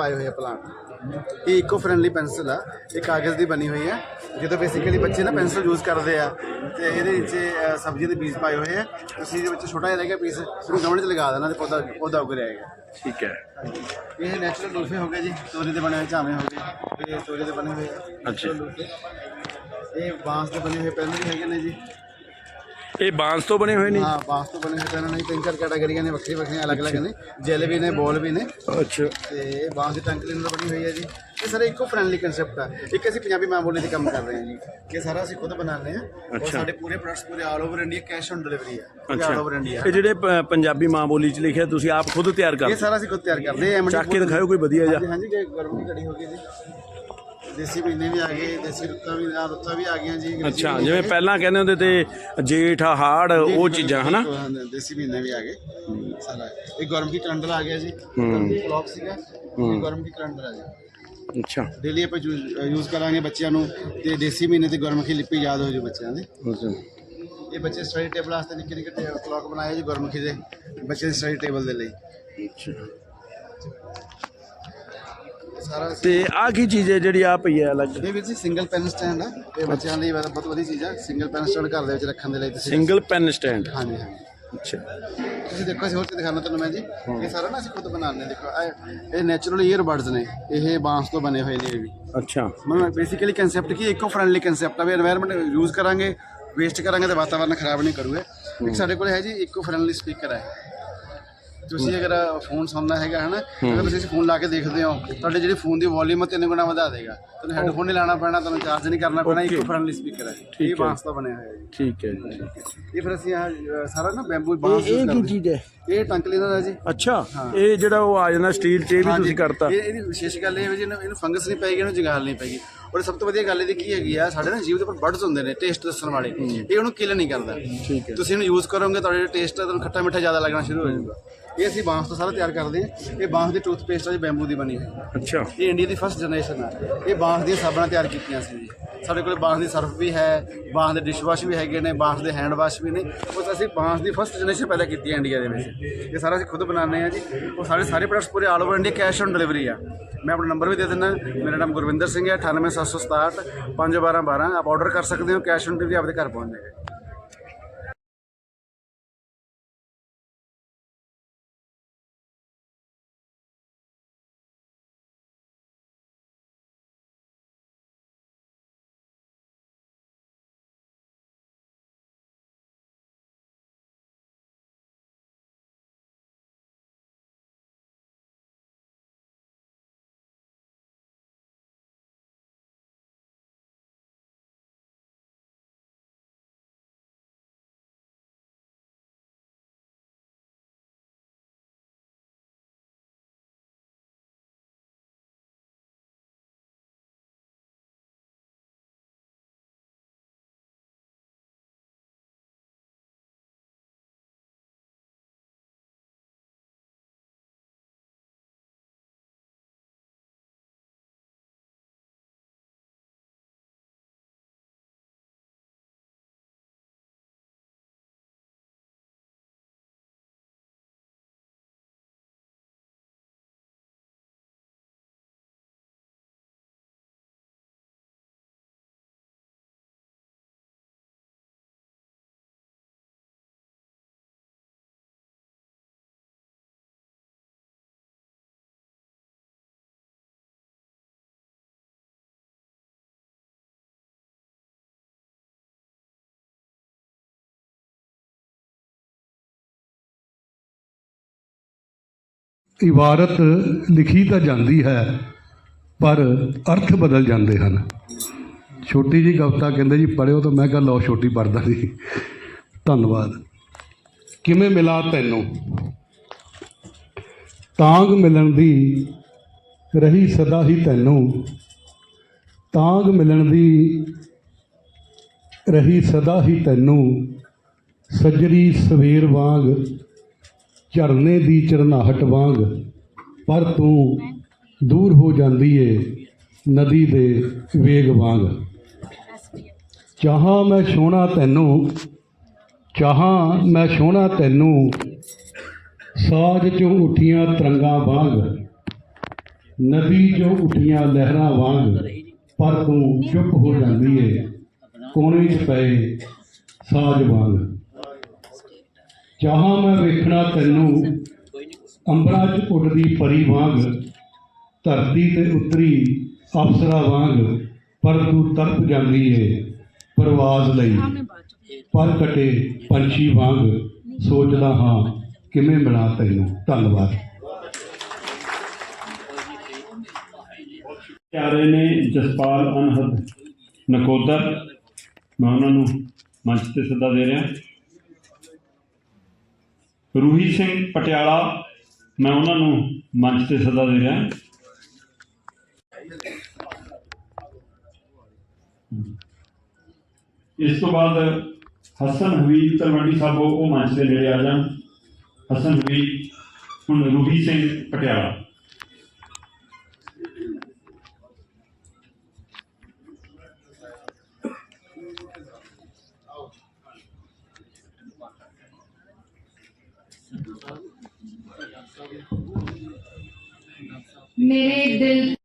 ਪਾਏ ਹੋਏ ਆ ਪਲਾਂਟ। ਇਹ ਇਕੋ ਫ੍ਰੈਂਡਲੀ ਪੈਨਸਲ ਆ ਇਹ ਕਾਗਜ਼ ਦੀ ਬਣੀ ਹੋਈ ਹੈ ਜਦੋਂ ਬੇਸਿਕਲੀ ਬੱਚੇ ਨਾ ਪੈਨਸਲ ਯੂਜ਼ ਕਰਦੇ ਆ ਤੇ ਇਹਦੇ ਵਿੱਚ ਅ, ਸਬਜ਼ੀ ਦੇ ਬੀਜ ਪਾਏ ਹੋਏ ਆ। ਤੁਸੀਂ ਇਹਦੇ ਵਿੱਚ ਛੋਟਾ ਜਿਹਾ ਰਹਿ ਗਿਆ ਪੀਸ ਉਹਨੂੰ ਗਮਲੇ 'ਚ ਲਗਾ ਦੇਣਾ ਤੇ ਪੌਦਾ ਪੌਦਾ ਉੱਗ ਜਾਏਗਾ ਠੀਕ ਹੈ। ਇਹ ਨੈਚੁਰਲ ਲੂਫੇ ਹੋ ਗਏ ਜੀ ਤੋਰੇ ਦੇ ਬਣੇ ਹੋਏ ਝਾਵੇਂ ਹੋ ਗਏ ਇਹ ਤੋਰੇ ਦੇ ਬਣੇ ਹੋਏ ਆ ਅੱਛਾ। ਇਹ ਬਾਂਸ ਦੇ ਬਣੇ ਹੋਏ ਪੈਨ ਵੀ ਹੈਗੇ ਨੇ ਜੀ। ਇਹ ਬਾਂਸ ਤੋਂ ਬਣੇ ਹੋਏ ਨੇ? ਹਾਂ ਬਾਂਸ ਤੋਂ ਬਣੇ ਹੋਏ ਪੈਨ ਨੇ ਤਿੰਨ ਚਾਰ ਕੈਟਾਗਰੀਆਂ ਨੇ ਵੱਖਰੀ ਵੱਖਰੀਆਂ ਅਲੱਗ-ਅਲੱਗ ਨੇ। ਜੈਲ ਵੀ ਨੇ ਬੋਲ ਵੀ ਨੇ। ਅੱਛਾ। ਤੇ ਇਹ ਬਾਂਸ ਦੀ ਟੰਕ ਕਲੀਨਰ ਬਣੀ ਹੋਈ ਹੈ ਜੀ। ਇਹ ਸਾਰਾ ਇਕੋ ਫ੍ਰੈਂਡਲੀ ਕੰਸੈਪਟ ਆ। ਇੱਕ ਅਸੀਂ ਪੰਜਾਬੀ ਮਾਂ ਬੋਲੀ ਤੇ ਕੰਮ ਕਰ ਰਹੇ ਹਾਂ ਜੀ। ਇਹ ਸਾਰਾ ਅਸੀਂ ਖੁਦ ਬਣਾਉਂਦੇ ਆ ਔਰ। ਸਾਡੇ ਪੂਰੇ ਪ੍ਰੋਡਕਟਸ ਪੂਰੇ all over India cash on delivery ਅੱਛਾ। ਆਲ ਓਵਰ ਇੰਡੀਆ ਇਹ ਜਿਹੜੇ ਪ- ਪੰਜਾਬੀ ਮਾਂ ਬੋਲੀ ਚ ਲਿਖਿਆ ਤੁਸੀਂ ਆਪ ਖੁਦ ਤਿਆਰ ਇਹ ਕਰਦੇ ਸਾਰਾ ਅਸੀਂ ਖੁਦ ਤਿਆਰ ਕਰਦੇ ਆ ਚੱਕ ਕੇ ਦਿਖਾਓ ਕੋਈ ਵਧੀਆ ਜਿਹਾ। ਹਾਂਜੀ ਹਾਂਜੀ ਗਰਮ ਦੀ ਕੜੀ ਹੋ ਗਈ ਜੀ। ਦੇਸੀ ਮਹੀਨੇ ਵੀ ਆ ਗਏ ਦੇਸੀ ਰੁੱਤਾਂ ਵੀ ਆ ਰੁੱਤਾਂ ਵੀ ਆ ਗਈਆਂ ਜੀ ਅੰਗਰੇਜ਼ੀ ਅੱਛਾ ਮਹੀਨੇ ਜਿਵੇਂ। ਪਹਿਲਾਂ ਕਹਿੰਦੇ ਹੁੰਦੇ ਤੇ ਜੇਠ ਹਾੜ ਉਹ ਚੀਜ਼ਾਂ ਹਨਾ? ਹਾਂ, ਦੇਸੀ ਮਹੀਨੇ ਵੀ ਆ ਗਏ ਸਾਰਾ ਇਹ ਗਰਮ ਕੀ ਕੈਲੰਡਰ ਆ ਗਿਆ ਜੀ। ਗਰਮ ਕਲੌਕ ਸੀਗਾ ਇਹ ਗਰਮ ਕੀ ਕੈਲੰਡਰ ਆ ਜੀ ਅੱਛਾ। ਡੇਲੀ ਆਪਾਂ ਯੂਜ਼ ਕਰਾਂਗੇ ਬੱਚਿਆਂ ਨੂੰ ਤੇ ਦੇਸੀ ਮਹੀਨੇ ਤੇ ਗੁਰਮੁਖੀ ਲਿਪੀ ਯਾਦ ਹੋ ਜੂ ਬੱਚਿਆਂ ਦੇ। ਇਹ ਬੱਚੇ ਸਟੱਡੀ ਟੇਬਲ ਵਾਸਤੇ ਨਿੱਕੇ ਨਿੱਕੇ ਕਲੌਕ ਬਣਾਏ ਜੀ ਗੁਰਮੁਖੀ ਦੇ ਬੱਚੇ ਦੇ ਸਟੱਡੀ ਟੇਬਲ ਦੇ ਲਈ। ਅਸੀਂ- ਤੇ ਆ ਕੀ ਚੀਜ਼ ਹੈ ਜਿਹੜੀ ਆ ਪਈ ਹੈ ਅਲੱਗ? ਇਹ ਵੀਰ ਸਿੰਗਲ ਪੈਨ ਸਟੈਂਡ ਆ। ਇਹ ਬੱਚਿਆਂ ਲਈ ਬਹੁਤ ਵਧੀਆ ਚੀਜ਼ ਆ। ਸਿੰਗਲ ਪੈਨ ਸਟੈਂਡ ਘਰ ਦੇ ਵਿੱਚ ਰੱਖਣ ਦੇ ਲਈ ਤੁਸੀਂ ਸਿੰਗਲ ਪੈਨ ਸਟੈਂਡ ਹਾਂਜੀ ਹਾਂਜੀ। ਅੱਛਾ। ਤੁਸੀਂ ਦੇਖੋ ਅਸੀਂ ਹੋਰ ਤੇ ਦਿਖਾਣਾ ਤੁਹਾਨੂੰ ਮੈਂ ਜੀ। ਇਹ ਸਾਰਾ ਨਾ ਅਸੀਂ ਖੁਦ ਬਣਾਉਂਦੇ ਦੇਖੋ ਇਹ ਨੇਚਰਲ ਈਅਰਬਡਸ ਨੇ। ਇਹ ਬਾਂਸ ਤੋਂ ਬਣੇ ਹੋਏ ਨੇ ਇਹ ਵੀ। ਅੱਛਾ। ਮਤਲਬ ਬੇਸਿਕਲੀ ਕਨਸੈਪਟ ਕੀ ਇਕੋ ਫ੍ਰੈਂਡਲੀ ਕਨਸੈਪਟ ਆ ਵੀ এনवायरमेंट ਯੂਜ਼ ਕਰਾਂਗੇ ਵੇਸਟ ਕਰਾਂਗੇ ਤੇ ਵਾਤਾਵਰਣ ਖਰਾਬ ਨਹੀਂ ਕਰੂਗੇ। ਇੱਕ ਸਾਡੇ ਕੋਲ ਹੈ ਜੀ ਇਕੋ ਫਰੈਂਡਲੀ ਸਪੀਕਰ ਹੈ। ਤੁਸੀਂ ਅਗਰ ਫੋਨ ਸੁਣਨਾ ਹੈਗਾ ਹਨਾ ਅਗਰ ਤੁਸੀਂ ਫੋਨ ਲਾ ਕੇ ਦੇਖਦੇ ਹੋ ਤੁਹਾਡੇ ਜਿਹੜੀ ਫੋਨ ਦੀ ਵੋਲਿਊਮ ਤਿੰਨ ਗੁਣਾ ਵਧਾ ਦੇਗਾ। ਤੁਹਾਨੂੰ ਹੈੱਡਫੋਨ ਨਹੀਂ ਲਾਣਾ ਪੈਣਾ ਤੁਹਾਨੂੰ ਚਾਰਜ ਨਹੀਂ ਕਰਨਾ ਪੈਣਾ ਇਕੋ ਫ੍ਰੈਂਡਲੀ ਸਪੀਕਰ ਹੈ ਇਹ ਬਾਂਸ ਦਾ ਬਣਿਆ ਹੋਇਆ ਹੈ ਠੀਕ ਹੈ ਜੀ। ਜੀ। ਇਹ ਫਿਰ ਅਸੀਂ ਅ, ਸਾਰਾ ਨਾ ਬੈਂਬੂ ਬਾਂਸ ਇਹ ਕੀ ਚੀਜ਼ ਹੈ। ਇਹ ਟੰਕ ਲੈਣਾ ਹੈ ਜੀ। ਅੱਛਾ ਇਹ ਜਿਹੜਾ ਉਹ ਆ ਜਾਂਦਾ ਸਟੀਲ ਚ ਇਹ ਵੀ ਤੁਸੀਂ ਕਰਤਾ। ਇਹ ਇਹਦੀ ਵਿਸ਼ੇਸ਼ ਗੱਲ ਇਹ ਹੈ ਜੀ ਇਹਨੂੰ ਇਹਨੂੰ ਫੰਗਸ ਨਹੀਂ ਪੈਗੀ ਇਹਨੂੰ ਜਗਾਲ ਨਹੀਂ ਪੈਗੀ ਔਰ ਸਭ ਤੋਂ ਵਧੀਆ ਗੱਲ ਇਹਦੀ ਕੀ ਹੈਗੀ ਆ ਸਾਡੇ ਨਾ ਜੀਵ ਦੇ ਉੱਪਰ ਬਰਡਸ ਹੁੰਦੇ ਨੇ ਟੇਸਟ ਦੱਸਣ ਵਾਲੇ। ਇਹ ਉਹਨੂੰ ਕਿਲ ਨਹੀਂ ਕਰਦਾ। ਠੀਕ ਹੈ। ਤੁਸੀਂ ਇਹਨੂੰ ਯੂਜ਼ ਕਰੋਗੇ ਤੁਹਾਡੇ ਟੇਸਟ ਤੁਹਾਨੂੰ ਖੱਟਾ ਮਿੱਠਾ ਜ਼ਿਆਦਾ ਲੱਗਣਾ ਸ਼ੁਰੂ ਹੋ ਜਾਊਗਾ। ਇਹ ਅਸੀਂ ਬਾਂਸ ਤੋਂ ਸਾਰਾ ਤਿਆਰ ਕਰਦੇ ਹਾਂ। ਇਹ ਬਾਂਸ ਦੀ ਟੂਥਪੇਸਟ ਆ ਜੀ ਬੈਂਬੂ ਦੀ ਬਣੀ ਹੋਈ। ਅੱਛਾ। ਇਹ ਇੰਡੀਆ ਦੀ ਫਸਟ ਜਨਰੇਸ਼ਨ ਆ। ਇਹ ਬਾਂਸ ਦੀਆਂ ਸਾਬਣਾਂ ਤਿਆਰ ਕੀਤੀਆਂ ਸੀ ਜੀ। ਸਾਡੇ ਕੋਲ ਬਾਂਸ ਦੀ ਸਰਫ ਵੀ ਹੈ ਬਾਂਸ ਦੇ ਡਿਸ਼ਵਾਸ਼ ਵੀ ਹੈਗੇ ਨੇ ਬਾਂਸ ਦੇ ਹੈਂਡ ਵਾਸ਼ ਵੀ ਨੇ। ਉਹ ਅਸੀਂ ਬਾਂਸ ਦੀ ਫਸਟ ਜਨਰੇਸ਼ਨ ਪੈਦਾ ਕੀਤੀ ਹੈ ਇੰਡੀਆ ਦੇ ਵਿੱਚ। ਇਹ ਸਾਰਾ ਅਸੀਂ ਖੁਦ ਬਣਾਉਂਦੇ ਆ ਜੀ। ਉਹ ਸਾਡੇ ਸਾਰੇ ਪ੍ਰੋਡਕਟਸ ਪੂਰੇ all over India cash on delivery ਆ। ਮੈਂ ਆਪਣਾ ਨੰਬਰ ਵੀ ਦੇ ਦਿੰਦਾ। ਮੇਰਾ ਨਾਮ ਗੁਰਵਿੰਦਰ ਸਿੰਘ ਹੈ 98767 51212 ਆਪ ਆਰਡਰ ਕਰ ਸਕਦੇ ਹੋ ਕੈਸ਼ ਔਨ ਡਿਲੀਵਰੀ ਆਪਦੇ ਘਰ ਪਹੁੰਚ ਜਾਏਗਾ। ਇਬਾਰਤ ਲਿਖੀ ਤਾਂ ਜਾਂਦੀ ਹੈ, ਪਰ ਅਰਥ ਬਦਲ ਜਾਂਦੇ ਹਨ। ਛੋਟੀ ਜੀ ਕਵਿਤਾ ਕਹਿੰਦੇ ਜੀ ਪੜਿਓ ਤਾਂ ਮੈਂ ਕਿਹਾ ਲਓ ਛੋਟੀ ਪੜਦਾ ਜੀ ਧੰਨਵਾਦ। ਕਿਵੇਂ ਮਿਲਾ ਤੈਨੂੰ? ਤਾਂਗ ਮਿਲਣ ਦੀ ਰਹੀ ਸਦਾ ਹੀ ਤੈਨੂੰ। ਤਾਂਗ ਮਿਲਣ ਦੀ ਰਹੀ ਸਦਾ ਹੀ ਤੈਨੂੰ। ਸੱਜਰੀ ਸਵੇਰ ਵਾਂਗ ਝਰਨੇ ਦੀ ਚਰਨਾਹਟ ਵਾਂਗ, ਪਰ ਤੂੰ ਦੂਰ ਹੋ ਜਾਂਦੀ ਏ ਨਦੀ ਦੇ ਵੇਗ ਵਾਂਗ। ਚਾਹਾਂ ਮੈਂ ਸੋਹਣਾ ਤੈਨੂੰ, ਚਾਹਾਂ ਮੈਂ ਸੋਹਣਾ ਤੈਨੂੰ, ਸਾਜ ਚੋਂ ਉੱਠੀਆਂ ਤਰੰਗਾਂ ਵਾਂਗ, ਨਦੀ 'ਚੋਂ ਉੱਠੀਆਂ ਲਹਿਰਾਂ ਵਾਂਗ, ਪਰ ਤੂੰ ਚੁੱਪ ਹੋ ਜਾਂਦੀ ਏ, ਕੋਨੇ 'ਚ ਪਏ ਸਾਜ ਵਾਂਗ। ਜਹਾਂ ਮੈਂ ਵੇਖਣਾ ਤੈਨੂੰ, ਅੰਬਰਾਂ 'ਚ ਉੱਡਦੀ ਪਰੀ ਵਾਂਗ, ਧਰਤੀ ਤੇ ਉਤਰੀ ਅਫਸਰਾ ਵਾਂਗ, ਪਰ ਤੂੰ ਤੜਪ ਜਾਂਦੀ ਏ ਪ੍ਰਵਾਜ਼ ਲਈ। ਪਰ ਕਟੇ ਪੰਛੀ ਵਾਂਗ, ਸੋਚਦਾ ਹਾਂ ਕਿਵੇਂ ਮਿਲਾਂ ਤੈਨੂੰ। ਧੰਨਵਾਦ। ਪਿਆਰੇ ਨੇ ਜਸਪਾਲ ਅਨਹਦ ਨਕੋਦਰ, ਮੈਂ ਉਹਨਾਂ ਨੂੰ ਮੰਚ ਤੇ ਸੱਦਾ ਦੇ ਰਿਹਾ। ਰੂਹੀ ਸਿੰਘ ਪਟਿਆਲਾ, ਮੈਂ ਉਹਨਾਂ ਨੂੰ ਮੰਚ ਤੇ ਸੱਦਾ ਦੇ ਰਿਹਾ। ਇਸ ਤੋਂ ਬਾਅਦ ਹਸਨ ਹਬੀਬ ਤਲਵੰਡੀ ਸਾਹਿਬ ਉਹ ਮੰਚ ਦੇ ਨੇੜੇ ਆ ਜਾਣ। ਹਸਨ ਹਬੀਬ ਹੁਣ ਰੂਹੀ ਸਿੰਘ ਪਟਿਆਲਾ। ਮੇਰੇ ਦਿਲ